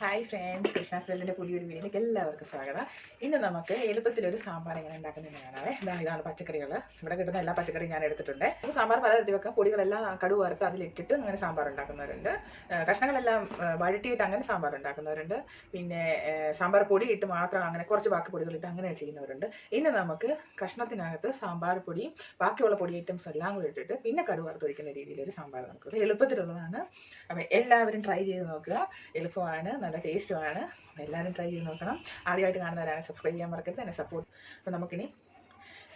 Hi friends Krishna's പുതിയൊരു വീഡിയോയിലേക്ക് എല്ലാവർക്കും സ്വാഗതം. ഇന്ന് നമുക്ക് എളുപ്പത്തിലൊരു സാമ്പാർ എങ്ങനെ ഉണ്ടാക്കുന്നതെന്ന് കാണാവേ. ഇതാണ് ഇതാണ് പച്ചക്കറികൾ ഇവിടെ കിട്ടുന്ന എല്ലാ പച്ചക്കറിയും ഞാൻ എടുത്തിട്ടുണ്ട്. അപ്പോൾ സാമ്പാർ പല തരത്തിൽ വെക്കാം. പൊടികളെല്ലാം കടുവ് വറുത്ത് അതിലിട്ടിട്ട് അങ്ങനെ സാമ്പാർ ഉണ്ടാക്കുന്നവരുണ്ട്. കഷ്ണങ്ങളെല്ലാം വഴറ്റിയിട്ട് അങ്ങനെ സാമ്പാർ ഉണ്ടാക്കുന്നവരുണ്ട്. പിന്നെ സാമ്പാർ പൊടി ഇട്ട് മാത്രം അങ്ങനെ കുറച്ച് ബാക്കി പൊടികളിട്ട് അങ്ങനെ ചെയ്യുന്നവരുണ്ട്. ഇന്ന് നമുക്ക് കഷ്ണത്തിനകത്ത് സാമ്പാർ പൊടിയും ബാക്കിയുള്ള പൊടി ഐറ്റംസ് എല്ലാം കൂടി ഇട്ടിട്ട് പിന്നെ കടുവ് വറുത്ത് ഒഴിക്കുന്ന രീതിയിലൊരു സാമ്പാർ നമുക്ക്. എളുപ്പത്തിലുള്ളതാണ്. അപ്പം എല്ലാവരും ട്രൈ ചെയ്ത് നോക്കുക. എളുപ്പമാണ്. നല്ല ടേസ്റ്റുമാണ് എല്ലാവരും ട്രൈ ചെയ്ത് നോക്കണം. ആദ്യമായിട്ട് കാണുന്നവരാണ് സബ്സ്ക്രൈബ് ചെയ്യാൻ മറക്കരുത്. എന്നെ സപ്പോർട്ട് അപ്പോൾ നമുക്കിനി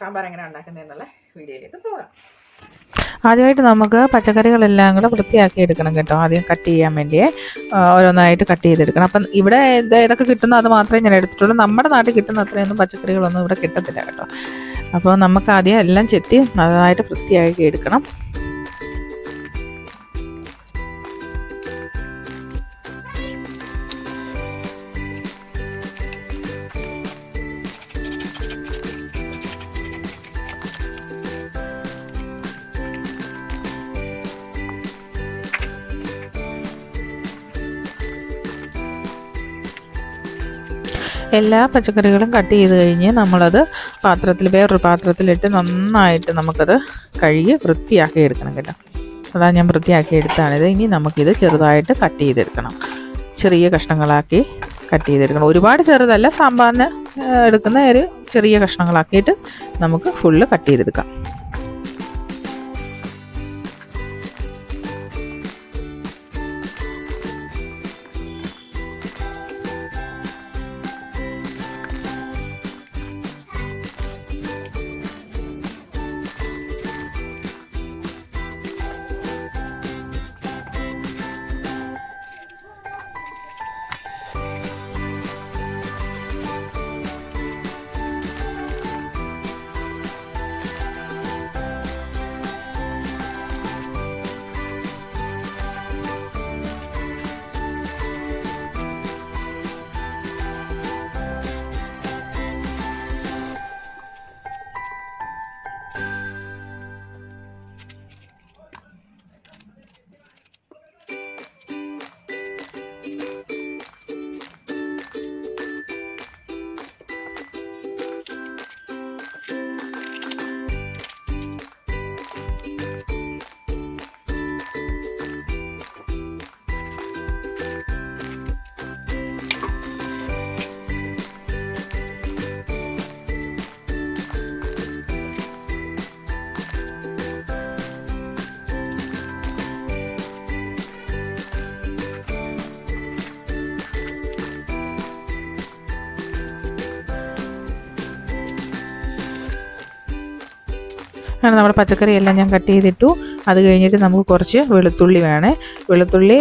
സാമ്പാർ എങ്ങനെ ഉണ്ടാക്കുന്നതെന്നുള്ള വീഡിയോയിലേക്ക് പോകാം. ആദ്യമായിട്ട് നമുക്ക് പച്ചക്കറികളെല്ലാം കൂടെ വൃത്തിയാക്കി എടുക്കണം കേട്ടോ. ആദ്യം കട്ട് ചെയ്യാൻ വേണ്ടിയേ. ഓരോന്നായിട്ട് കട്ട് ചെയ്തെടുക്കണം. അപ്പം ഇവിടെ ഏതൊക്കെ കിട്ടുന്നോ അത് മാത്രമേ ഞാൻ എടുത്തിട്ടുള്ളൂ. നമ്മുടെ നാട്ടിൽ കിട്ടുന്ന അത്രയൊന്നും പച്ചക്കറികളൊന്നും ഇവിടെ കിട്ടത്തില്ല കേട്ടോ. അപ്പോൾ നമുക്ക് ആദ്യം എല്ലാം ചെത്തി നന്നായിട്ട് വൃത്തിയാക്കി എടുക്കണം. എല്ലാ പച്ചക്കറികളും കട്ട് ചെയ്ത് കഴിഞ്ഞ് നമ്മളത് പാത്രത്തിൽ വേറൊരു പാത്രത്തിലിട്ട് നന്നായിട്ട് നമുക്കത് കഴുകി വൃത്തിയാക്കി എടുക്കണം കേട്ടോ. അതാ ഞാൻ വൃത്തിയാക്കി എടുത്താണിത് ഇനി നമുക്കിത് ചെറുതായിട്ട് കട്ട് ചെയ്തെടുക്കണം. ചെറിയ കഷ്ണങ്ങളാക്കി കട്ട് ചെയ്തെടുക്കണം. ഒരുപാട് ചെറുതല്ല സാമ്പാറിന് എടുക്കുന്ന ഒരു ചെറിയ കഷ്ണങ്ങളാക്കിയിട്ട് നമുക്ക് ഫുള്ള് കട്ട് ചെയ്തെടുക്കാം. അങ്ങനെ നമ്മുടെ പച്ചക്കറി എല്ലാം ഞാൻ കട്ട് ചെയ്തിട്ടു. അത് കഴിഞ്ഞിട്ട് നമുക്ക് കുറച്ച് വെളുത്തുള്ളി വേണേ. വെളുത്തുള്ളി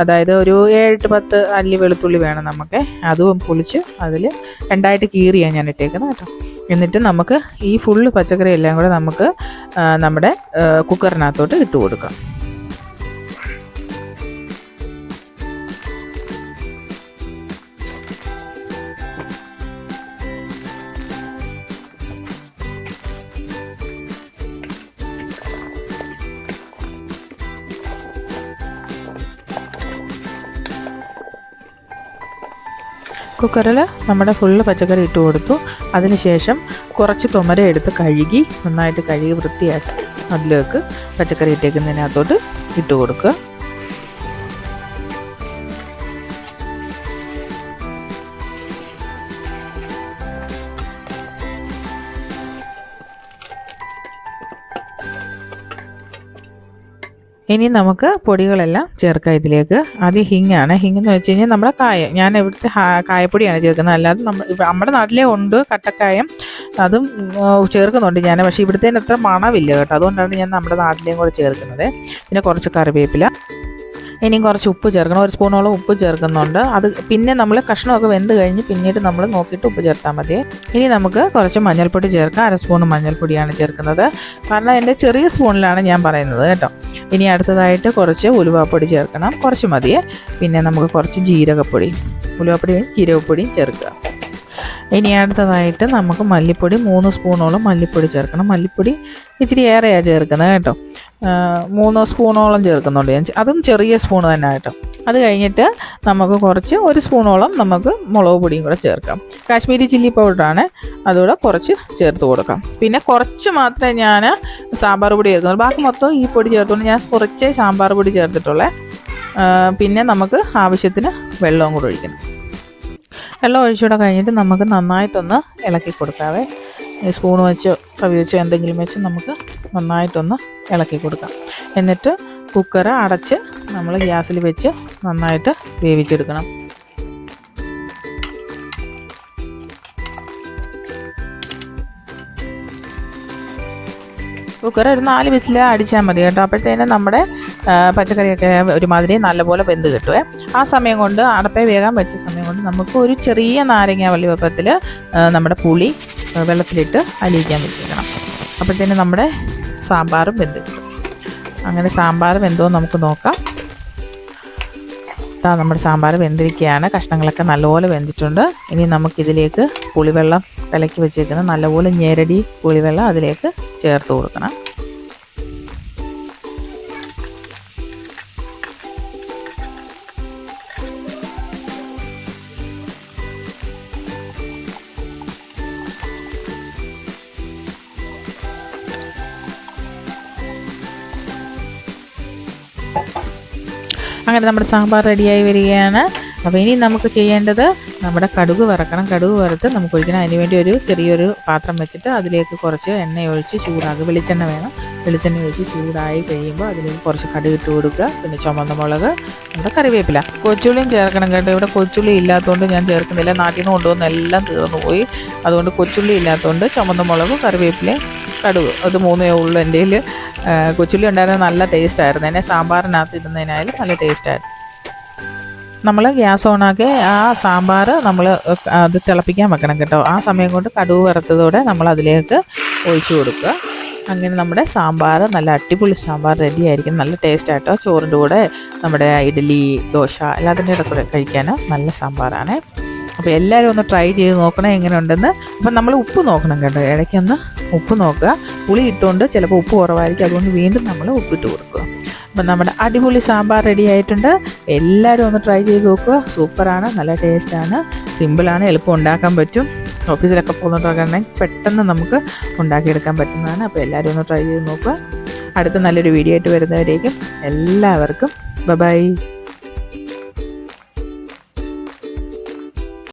അതായത് ഒരു ഏഴെട്ട് പത്ത് അല്ലി വെളുത്തുള്ളി വേണം നമുക്ക്. അതും പൊളിച്ച് അതിൽ രണ്ടായിട്ട് കീറിയാണ് ഞാൻ ഇട്ടേക്കുന്നത് കേട്ടോ. എന്നിട്ട് നമുക്ക് ഈ ഫുള്ള് പച്ചക്കറി എല്ലാം കൂടെ നമുക്ക് നമ്മുടെ കുക്കറിനകത്തോട്ട് ഇട്ട് കൊടുക്കാം. കുക്കറിൽ നമ്മുടെ ഫുള്ള് പച്ചക്കറി ഇട്ട് കൊടുത്തു. അതിനുശേഷം കുറച്ച് തുമര എടുത്ത് കഴുകി നന്നായിട്ട് കഴുകി വൃത്തിയാക്കി അതിലേക്ക് പച്ചക്കറി ഇട്ടേക്കുന്നതിനകത്തോട്ട് ഇട്ട് കൊടുക്കുക. ഇനി നമുക്ക് പൊടികളെല്ലാം ചേർക്കാം ഇതിലേക്ക്. ആദ്യം ഹിങ്ങാണ്. ഹിങ് എന്ന് വെച്ച് കഴിഞ്ഞാൽ നമ്മുടെ കായ ഞാൻ ഇവിടുത്തെ കായപ്പൊടിയാണ് ചേർക്കുന്നത്. അല്ലാതെ നമ്മൾ നമ്മുടെ നാട്ടിലെ ഉണ്ട് കട്ടക്കായം. അതും ചേർക്കുന്നുണ്ട് ഞാൻ. പക്ഷേ ഇവിടുത്തെ അത്ര കേട്ടോ. അതുകൊണ്ടാണ് ഞാൻ നമ്മുടെ നാട്ടിലെയും കൂടെ ചേർക്കുന്നത്. പിന്നെ കുറച്ച് കറിവേപ്പില. ഇനിയും കുറച്ച് ഉപ്പ് ചേർക്കണം. ഒരു സ്പൂണോളം ഉപ്പ് ചേർക്കുന്നുണ്ട്. അത് പിന്നെ നമ്മൾ കഷ്ണമൊക്കെ വെന്ത് കഴിഞ്ഞ് പിന്നീട് നമ്മൾ നോക്കിയിട്ട് ഉപ്പ് ചേർത്താൽ മതി. ഇനി നമുക്ക് കുറച്ച് മഞ്ഞൾപ്പൊടി ചേർക്കാം. അര സ്പൂൺ മഞ്ഞൾപ്പൊടിയാണ് ചേർക്കുന്നത്. കാരണം എന്റെ ചെറിയ സ്പൂണിലാണ് ഞാൻ പറയുന്നത് കേട്ടോ. ഇനി അടുത്തതായിട്ട് കുറച്ച് ഉലുവാപ്പൊടി ചേർക്കണം. കുറച്ച് മതിയെ പിന്നെ നമുക്ക് കുറച്ച് ജീരകപ്പൊടി. ഉലുവാപ്പൊടിയും ജീരകപ്പൊടിയും ചേർക്കുക. ഇനി അടുത്തതായിട്ട് നമുക്ക് മല്ലിപ്പൊടി മൂന്ന് സ്പൂണോളം മല്ലിപ്പൊടി ചേർക്കണം. മല്ലിപ്പൊടി ഇച്ചിരി ഏറെയാണ് ചേർക്കുന്നത് കേട്ടോ. മൂന്ന് സ്പൂണോളം ചേർക്കുന്നുണ്ട്. ഞാൻ അതും ചെറിയ സ്പൂൺ തന്നെ കേട്ടോ. അത് കഴിഞ്ഞിട്ട് നമുക്ക് കുറച്ച് ഒരു സ്പൂണോളം നമുക്ക് മുളക് പൊടിയും കൂടെ ചേർക്കാം. കാശ്മീരി ചില്ലി പൗഡറാണ്. അതുകൂടെ കുറച്ച് ചേർത്ത് കൊടുക്കാം. പിന്നെ കുറച്ച് മാത്രമേ ഞാൻ സാമ്പാർ പൊടി ചേർക്കുന്നുള്ളൂ. ബാക്കി മൊത്തം ഈ പൊടി ചേർത്തുകൊണ്ട് ഞാൻ കുറച്ചേ സാമ്പാർ പൊടി ചേർത്തിട്ടുള്ളേ. പിന്നെ നമുക്ക് ആവശ്യത്തിന് വെള്ളവും കൂടെ ഒഴിക്കണം. വെള്ളം ഒഴിച്ചുകൂടെ കഴിഞ്ഞിട്ട് നമുക്ക് നന്നായിട്ടൊന്ന് ഇളക്കി കൊടുക്കാവേ. സ്പൂൺ വെച്ച് കവി വെച്ച് എന്തെങ്കിലും വെച്ച് നമുക്ക് നന്നായിട്ടൊന്ന് ഇളക്കി കൊടുക്കാം. എന്നിട്ട് കുക്കർ അടച്ച് നമ്മൾ ഗ്യാസിൽ വെച്ച് നന്നായിട്ട് വേവിച്ചെടുക്കണം. കുക്കർ ഒരു നാല് വിസിൽ അടിച്ചാൽ മതി കേട്ടോ. അപ്പോഴത്തേനും നമ്മുടെ പച്ചക്കറിയൊക്കെ ഒരുമാതിരി നല്ലപോലെ വെന്ത് കിട്ടുമേ ആ സമയം കൊണ്ട് അടപ്പേ വേഗം വെച്ച സമയം കൊണ്ട് നമുക്ക് ഒരു ചെറിയ നാരങ്ങ വള്ളി വെപ്പത്തിൽ നമ്മുടെ പുളി വെള്ളത്തിലിട്ട് അലിയിക്കാൻ വെച്ചിരിക്കണം അപ്പോഴത്തേനും നമ്മുടെ സാമ്പാറും വെന്ത് കിട്ടും. അങ്ങനെ സാമ്പാർ വെന്തോ നമുക്ക് നോക്കാം. ഇതാ നമ്മുടെ സാമ്പാർ വെന്തിരിക്കുകയാണ് കഷ്ണങ്ങളൊക്കെ നല്ലപോലെ വെന്തിട്ടുണ്ട്. ഇനി നമുക്കിതിലേക്ക് പുളിവെള്ളം കലക്കി വെച്ചേക്കുന്ന നല്ലപോലെ ഞെരടി പുളിവെള്ളം അതിലേക്ക് ചേർത്ത് കൊടുക്കണം. അങ്ങനെ നമ്മുടെ സാമ്പാർ റെഡിയായി വരികയാണ്. അപ്പോൾ ഇനി നമുക്ക് ചെയ്യേണ്ടത് നമ്മുടെ കടുക് വറക്കണം. കടുക് വറുത്ത് നമുക്ക് ഒഴിക്കണം. അതിന് വേണ്ടി ഒരു ചെറിയൊരു പാത്രം വെച്ചിട്ട് അതിലേക്ക് കുറച്ച് എണ്ണ ഒഴിച്ച് ചൂടാക്കുക. വെളിച്ചെണ്ണ വേണം. വെളിച്ചെണ്ണ ഒഴിച്ച് ചൂടായി കഴിയുമ്പോൾ അതിലേക്ക് കുറച്ച് കടുക് ഇട്ട് കൊടുക്കുക. പിന്നെ ചുമന്ന മുളക് നമ്മുടെ കറിവേപ്പില. കൊച്ചുള്ളിയും ചേർക്കണം കേട്ടോ. ഇവിടെ കൊച്ചുള്ളി ഇല്ലാത്തതുകൊണ്ട് ഞാൻ ചേർക്കുന്നില്ല. നാട്ടിൽ നിന്ന് കൊണ്ടുവന്ന് എല്ലാം തീർന്നു പോയി. അതുകൊണ്ട് കൊച്ചുള്ളി ഇല്ലാത്തതുകൊണ്ട് ചുമന്ന മുളകും കറിവേപ്പിലയും കടുക്. അത് മൂന്നേ ഉള്ളൂ എന്റെ കൊച്ചുള്ളി ഉണ്ടായിരുന്ന നല്ല ടേസ്റ്റ് ആയിരുന്നു. എന്നെ സാമ്പാറിനകത്ത് ഇടുന്നതിനായാലും നല്ല ടേസ്റ്റ് ആയിരുന്നു. നമ്മൾ ഗ്യാസ് ഓണാക്കി ആ സാമ്പാർ നമ്മൾ അത് തിളപ്പിക്കാൻ വെക്കണം കേട്ടോ. ആ സമയം കൊണ്ട് കടുവ് വറുത്തതോടെ നമ്മൾ അതിലേക്ക് ഒഴിച്ചു കൊടുക്കുക. അങ്ങനെ നമ്മുടെ സാമ്പാർ നല്ല അടിപൊളി സാമ്പാർ റെഡി ആയിരിക്കും. നല്ല ടേസ്റ്റ് ആയിട്ടോ ചോറിന്റെ കൂടെ നമ്മുടെ ഇഡ്ഡലി ദോശ എല്ലാത്തിന്റെ കൂടെ കഴിക്കാൻ നല്ല സാമ്പാറാണ്. അപ്പോൾ എല്ലാവരും ഒന്ന് ട്രൈ ചെയ്ത് നോക്കണം എങ്ങനെയുണ്ടെന്ന്. അപ്പം നമ്മൾ ഉപ്പ് നോക്കണം കേട്ടോ. ഇടയ്ക്കൊന്ന് ഉപ്പ് നോക്കുക. പുളി ഇട്ടുകൊണ്ട് ചിലപ്പോൾ ഉപ്പ് കുറവായിരിക്കും. അതുകൊണ്ട് വീണ്ടും നമ്മൾ ഉപ്പിട്ട് കൊടുക്കുക. അപ്പം നമ്മുടെ അടിപൊളി സാമ്പാർ റെഡി ആയിട്ടുണ്ട്. എല്ലാവരും ഒന്ന് ട്രൈ ചെയ്ത് നോക്കുക. സൂപ്പറാണ് നല്ല ടേസ്റ്റാണ് സിമ്പിളാണ് എളുപ്പം ഉണ്ടാക്കാൻ പറ്റും. ഓഫീസിലൊക്കെ പോകുന്നുണ്ടെങ്കിൽ പെട്ടെന്ന് നമുക്ക് ഉണ്ടാക്കിയെടുക്കാൻ പറ്റുന്നതാണ്. അപ്പോൾ എല്ലാവരും ഒന്ന് ട്രൈ ചെയ്ത് നോക്കുക. അടുത്ത നല്ലൊരു വീഡിയോ ആയിട്ട് വരുന്നവരേക്കും എല്ലാവർക്കും ബൈ